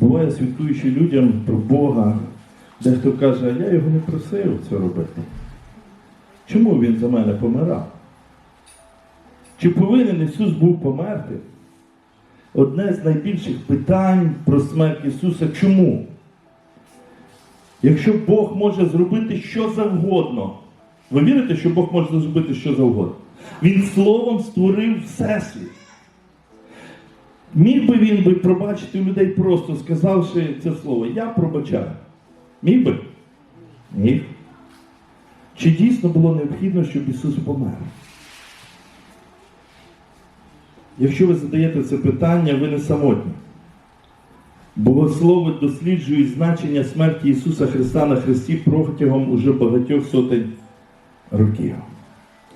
Буває свідкуючи людям про Бога, дехто каже, а я його не просив це робити. Чому він за мене помирав? Чи повинен Ісус був померти? Одне з найбільших питань про смерть Ісуса чому? Якщо Бог може зробити що завгодно, ви вірите, що Бог може зробити що завгодно? Він словом створив Всесвіт. Міг би він би пробачити людей просто сказавши це слово, я пробачаю. Міг би? Міг. Чи дійсно було необхідно, щоб Ісус помер? Якщо ви задаєте це питання, ви не самотні. Богослови досліджують значення смерті Ісуса Христа на Христі протягом уже багатьох сотень років.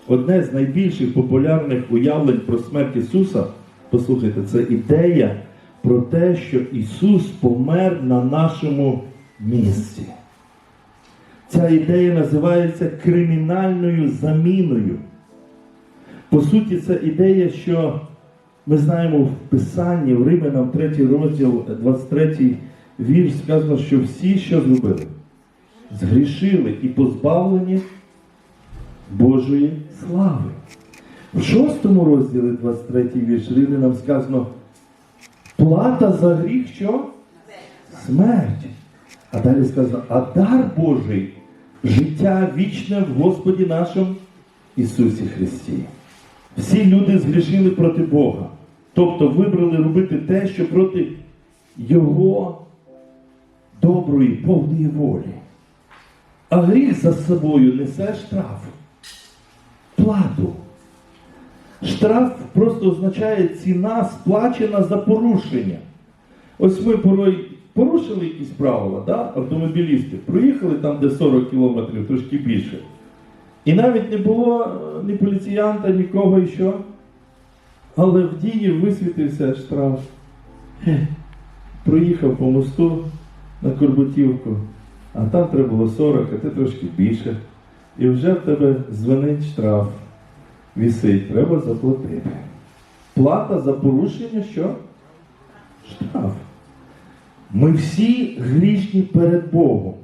Одне з найбільших популярних уявлень про смерть Ісуса, послухайте, це ідея про те, що Ісус помер на нашому місці. Ця ідея називається кримінальною заміною. По суті, це ідея, що ми знаємо в Писанні, в Римлянам 3 розділ, 23 вірш, сказано, що всі, що зробили, згрішили і позбавлені Божої слави. В 6 розділі 23 вірш Римлянам сказано, плата за гріх що? Смерть. А далі сказано, а дар Божий життя вічне в Господі нашому Ісусі Христі. Всі люди згрішили проти Бога. Тобто вибрали робити те, що проти Його доброї, повної волі. А гріх за собою несе штраф, плату. Штраф просто означає ціна сплачена за порушення. Ось ми порой порушили якісь правила, да? автомобілісти, проїхали там, де 40 кілометрів, трошки більше. І навіть не було е, ні поліціянта, нікого і що. Але в дії висвітився штраф. Хе. Проїхав по мосту на Корбутівку, а там треба було 40, а ти трошки більше. І вже в тебе дзвонить штраф. Вісить, треба заплатити. Плата за порушення що? Штраф. Ми всі грішні перед Богом.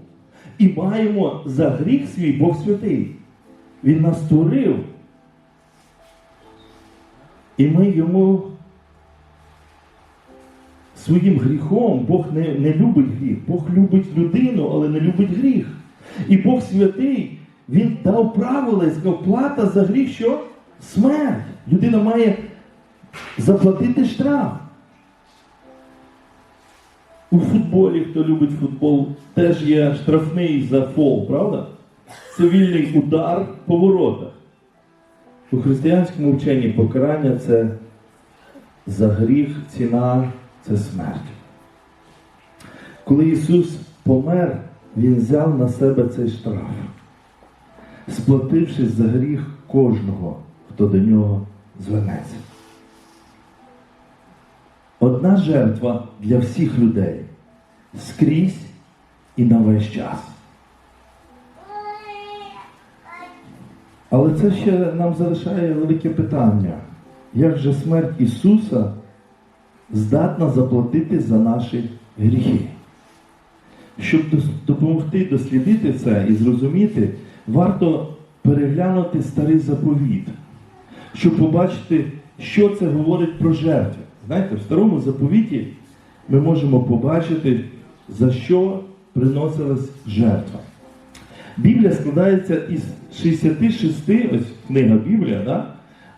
І маємо за гріх свій Бог святий. Він нас створив. І ми йому своїм гріхом Бог не, не любить гріх. Бог любить людину, але не любить гріх. І Бог святий, Він дав правила сказав, плата за гріх, що? Смерть. Людина має заплатити штраф. У футболі, хто любить футбол, теж є штрафний за фол, правда? Цивільний удар по воротах. У християнському вченні покарання це за гріх, ціна це смерть. Коли Ісус помер, Він взяв на себе цей штраф, сплативши за гріх кожного, хто до нього звернеться. Одна жертва для всіх людей скрізь і на весь час. Але це ще нам залишає велике питання. Як же смерть Ісуса здатна заплатити за наші гріхи? Щоб допомогти дослідити це і зрозуміти, варто переглянути старий заповіт, щоб побачити, що це говорить про жертви. Знаєте, в старому заповіті ми можемо побачити, за що приносилась жертва. Біблія складається із 66, ось книга Біблія, да?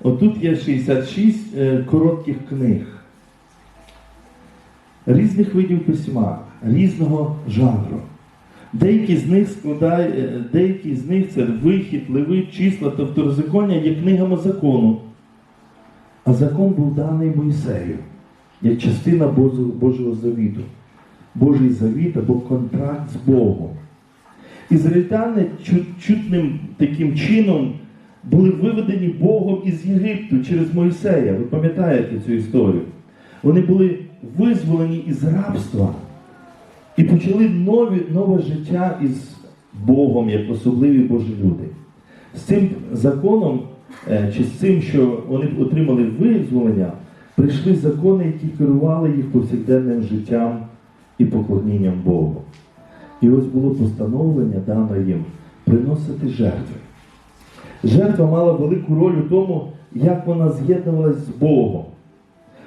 отут є 66 е, коротких книг. Різних видів письма, різного жанру. Деякі з них складає, е, деякі з них це вихід, левит, числа та второзаконня є книгами закону. А закон був даний Мойсею як частина Божого, завіту. Божий завіт або контракт з Богом. Ізраїльтяни чутним таким чином були виведені Богом із Єгипту через Мойсея. Ви пам'ятаєте цю історію? Вони були визволені із рабства і почали нові, нове життя із Богом, як особливі Божі люди. З цим законом, е, чи з цим, що вони отримали визволення, прийшли закони, які керували їх повсякденним життям і поклонінням Богу. І ось було постановлення дане їм приносити жертви. Жертва мала велику роль у тому, як вона з'єднувалась з Богом.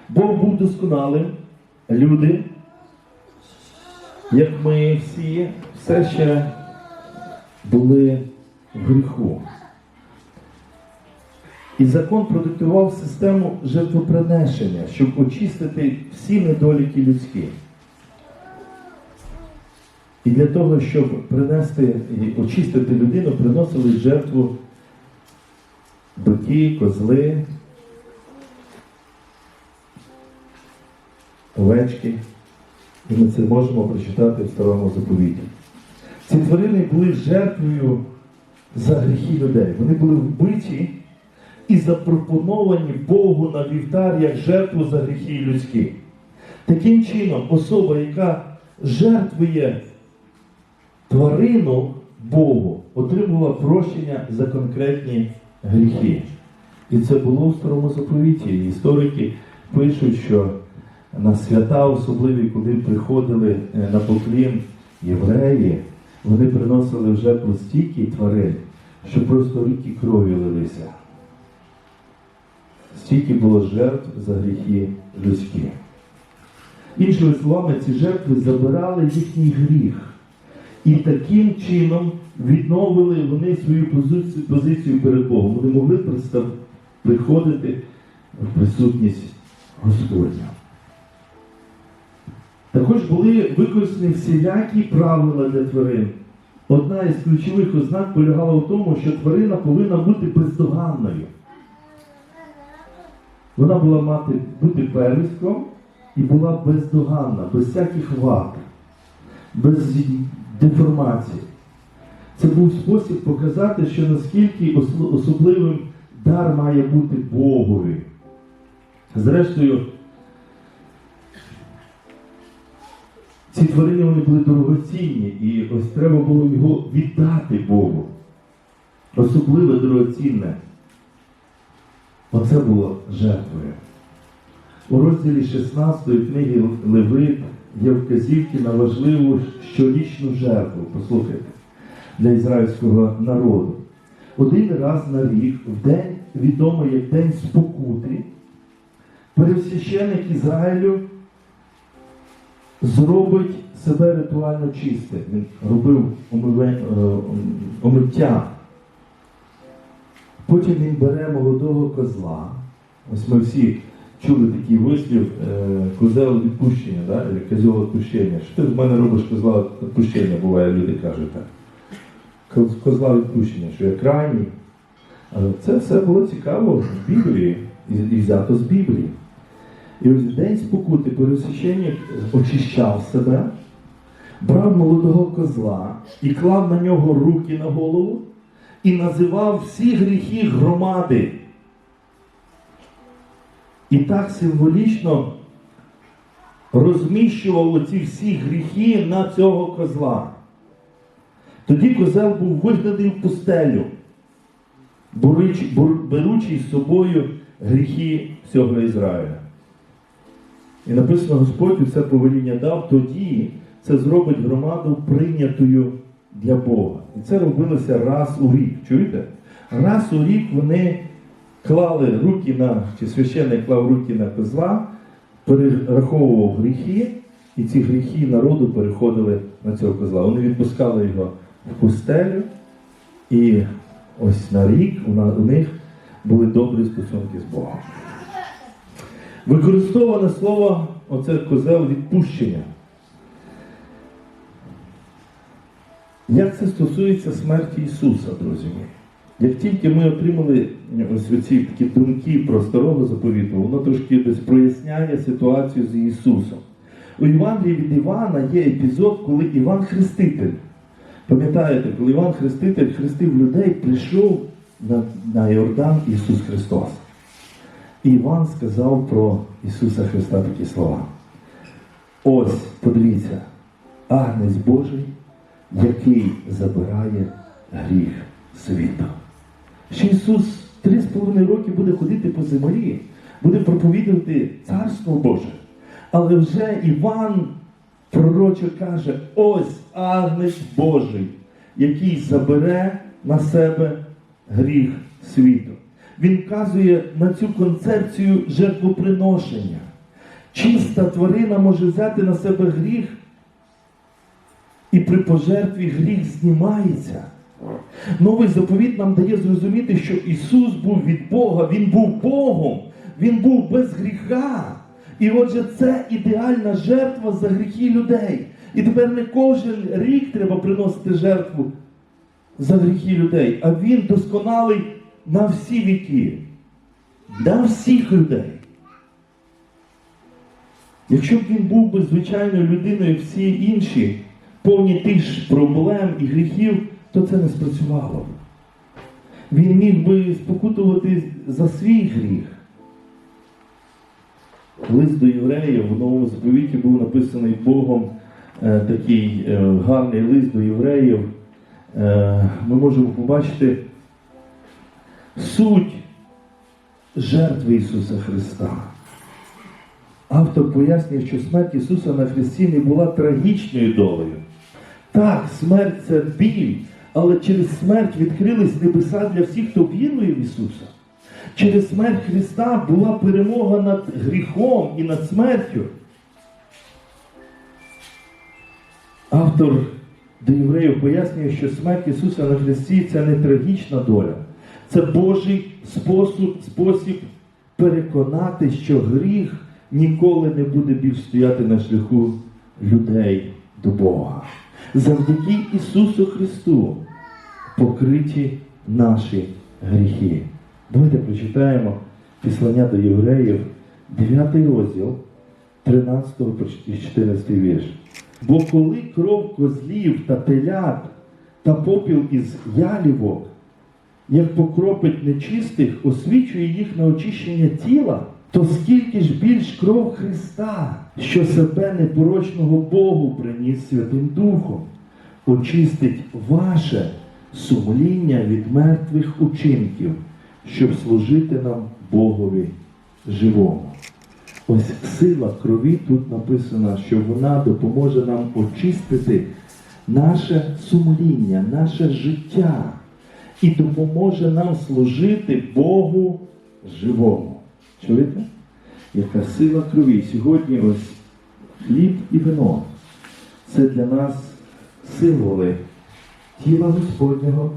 Бог був досконалим, люди, як ми всі, все ще були в гріху. І закон продиктував систему жертвоприношення, щоб очистити всі недоліки людські. І для того, щоб принести і очистити людину, приносили жертву бики, козли, овечки. І ми це можемо прочитати в старому заповіті. Ці тварини були жертвою за гріхи людей. Вони були вбиті і запропоновані Богу на вівтар як жертву за гріхи людські. Таким чином, особа, яка жертвує тварину Богу, отримувала прощення за конкретні гріхи. І це було в старому заповіті. Історики пишуть, що на свята особливі, коли приходили е, на поклін євреї, вони приносили в жертву стільки тварин, що просто ріки крові лилися. Стільки було жертв за гріхи людські. Іншими словами, ці жертви забирали їхній гріх. І таким чином відновили вони свою позицію, позицію перед Богом. Вони могли приходити в присутність Господня. Також були використані всілякі правила для тварин. Одна із ключових ознак полягала в тому, що тварина повинна бути бездоганною. Вона була мати бути первістком і була бездоганна, без всяких вад, без деформації. Це був спосіб показати, що наскільки особливим дар має бути Богові. Зрештою, ці тварини вони були дорогоцінні, і ось треба було його віддати Богу. Особливе дорогоцінне. Оце було жертвою. У розділі 16 книги Левит є вказівки на важливу щорічну жертву, послухайте, для ізраїльського народу. Один раз на рік, в день, відомий як День спокути, пересвященик Ізраїлю зробить себе ритуально чистим. Він робив е, омиття. Потім він бере молодого козла. Ось ми всі чули такий вислів е, козел відпущення, да? козел відпущення. Що ти з мене робиш козла відпущення, буває, люди кажуть так. Козла відпущення, що я крайній. Це все було цікаво в Біблії і взято з Біблії. І ось в день спокути пересвященник очищав себе, брав молодого козла і клав на нього руки на голову і називав всі гріхи громади. І так символічно розміщував оці всі гріхи на цього козла. Тоді козел був вигнаний в пустелю, беручи, беручи з собою гріхи всього Ізраїля. І написано, Господь це повеління дав, тоді це зробить громаду прийнятою для Бога. І це робилося раз у рік. Чуєте? Раз у рік вони клали руки на, чи священник клав руки на козла, перераховував гріхи, і ці гріхи народу переходили на цього козла. Вони відпускали його в пустелю, і ось на рік у них були добрі стосунки з Богом. Використоване слово оце козел відпущення. Як це стосується смерті Ісуса, друзі мої? Як тільки ми отримали ось ці такі думки про старого заповіту, воно трошки десь проясняє ситуацію з Ісусом. У Євангелії від Івана є епізод, коли Іван Хреститель. Пам'ятаєте, коли Іван Хреститель хрестив людей, прийшов на, на Йордан Ісус Христос. Іван сказав про Ісуса Христа такі слова. Ось, подивіться, Агнець Божий, який забирає гріх світу. Що Ісус три з половиною роки буде ходити по землі, буде проповідувати Царство Боже. Але вже Іван пророче каже: ось агнець Божий, який забере на себе гріх світу. Він вказує на цю концепцію жертвоприношення. Чиста тварина може взяти на себе гріх, і при пожертві гріх знімається. Новий заповіт нам дає зрозуміти, що Ісус був від Бога, Він був Богом, Він був без гріха. І отже, це ідеальна жертва за гріхи людей. І тепер не кожен рік треба приносити жертву за гріхи людей, а Він досконалий на всі віки, для всіх людей. Якщо б він був би звичайною людиною, всі інші, повні тих ж проблем і гріхів, то це не спрацювало. Він міг би спокутувати за свій гріх. Лист до євреїв в новому заповіті був написаний Богом е, такий е, гарний лист до євреїв. Е, ми можемо побачити суть жертви Ісуса Христа. Автор пояснює, що смерть Ісуса на Христі не була трагічною долею. Так, смерть це біль, але через смерть відкрились небеса для всіх, хто вірує в Ісуса. Через смерть Христа була перемога над гріхом і над смертю. Автор до євреїв пояснює, що смерть Ісуса на Христі це не трагічна доля, це Божий спосіб, спосіб переконати, що гріх ніколи не буде більш стояти на шляху людей до Бога. Завдяки Ісусу Христу покриті наші гріхи. Давайте прочитаємо післання до євреїв, 9 розділ, 13 по 14 вірш. Бо коли кров козлів та телят та попіл із ялівок, як покропить нечистих, освічує їх на очищення тіла, то скільки ж більш кров Христа, що себе непорочного Богу приніс Святим Духом, очистить ваше сумління від мертвих учинків, щоб служити нам Богові живому. Ось сила крові тут написана, що вона допоможе нам очистити наше сумління, наше життя і допоможе нам служити Богу живому. Чуєте? Яка сила крові? Сьогодні ось хліб і вино. Це для нас символи тіла Господнього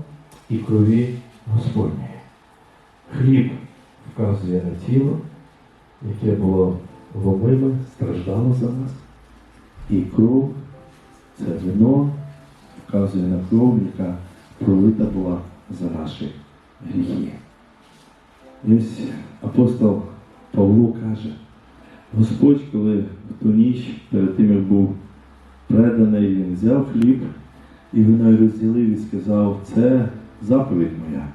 і крові Господньої. Хліб вказує на тіло, яке було ломиме, страждало за нас. І кров це вино вказує на кров, яка пролита була за наші гріхи. І ось апостол Павло каже, Господь, коли в ту ніч перед тим, як був преданий, він взяв хліб і вино розділив і сказав, це заповідь моя,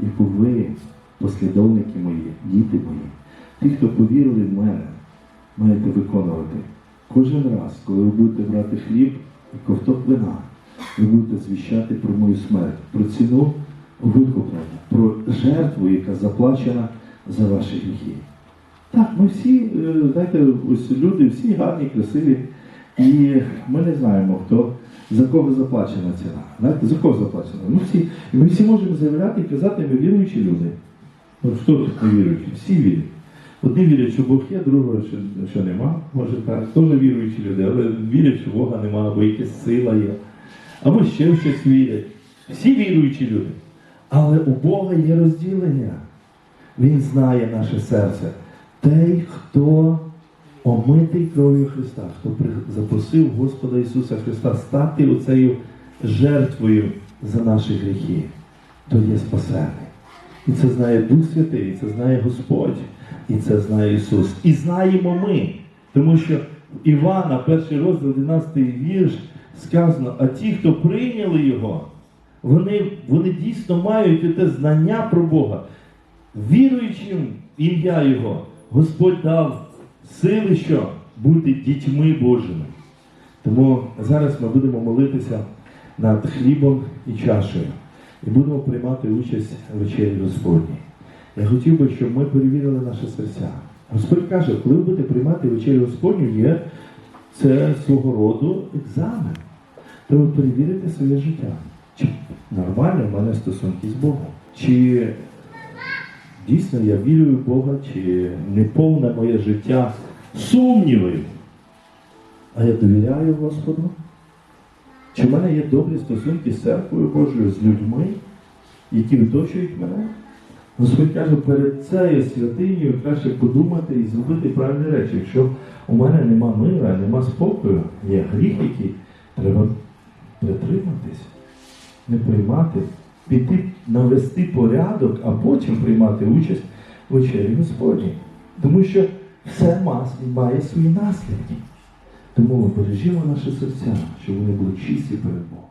яку ви, послідовники мої, діти мої, ті, хто повірили в мене, маєте виконувати. Кожен раз, коли ви будете брати хліб і ковток вина, ви будете звіщати про мою смерть, про ціну викуплення, про жертву, яка заплачена за ваші гріхи. Так, ми всі, е, знаєте, ось люди, всі гарні, красиві, і ми не знаємо, хто за кого заплачена ціна. Знаєте, за кого заплачена? Ми всі, ми всі можемо заявляти і казати, ми віруючі люди. От хто тут не віруючий? Всі вірять. Одні вірять, що Бог є, другого, що, що нема, може так. Теж віруючі люди, але вірять, що Бога нема, або якась сила є. Або ще щось вірять. Всі віруючі люди. Але у Бога є розділення. Він знає наше серце. Той, хто омитий кров'ю Христа, хто запросив Господа Ісуса Христа стати оцею жертвою за наші гріхи, то є спасений. І це знає Дух Святий, і це знає Господь, і це знає Ісус. І знаємо ми. Тому що Івана, перший розділ, 11 вірш, сказано, а ті, хто прийняли Його, вони, вони дійсно мають те знання про Бога. Віруючим ім'я Його, Господь дав сили, що бути дітьми Божими. Тому зараз ми будемо молитися над хлібом і чашею і будемо приймати участь в вечері Господній. Я хотів би, щоб ми перевірили наші серця. Господь каже, коли ви будете приймати вечерю Господню, є це свого роду екзамен. Треба перевірити своє життя. Чи нормально в мене стосунки з Богом? Чи дійсно я вірю в Бога, чи не повне моє життя сумнівів? А я довіряю Господу? Чи в мене є добрі стосунки з церквою Божою, з людьми, які оточують мене? Господь каже, перед цією святиною краще подумати і зробити правильні речі. Якщо у мене нема мира, нема спокою, є гріх, який треба притриматись, не приймати, піти навести порядок, а потім приймати участь в вечері Господній. Тому що все має свої наслідки. Тому ми бережімо наші серця, щоб вони були чисті перед Богом.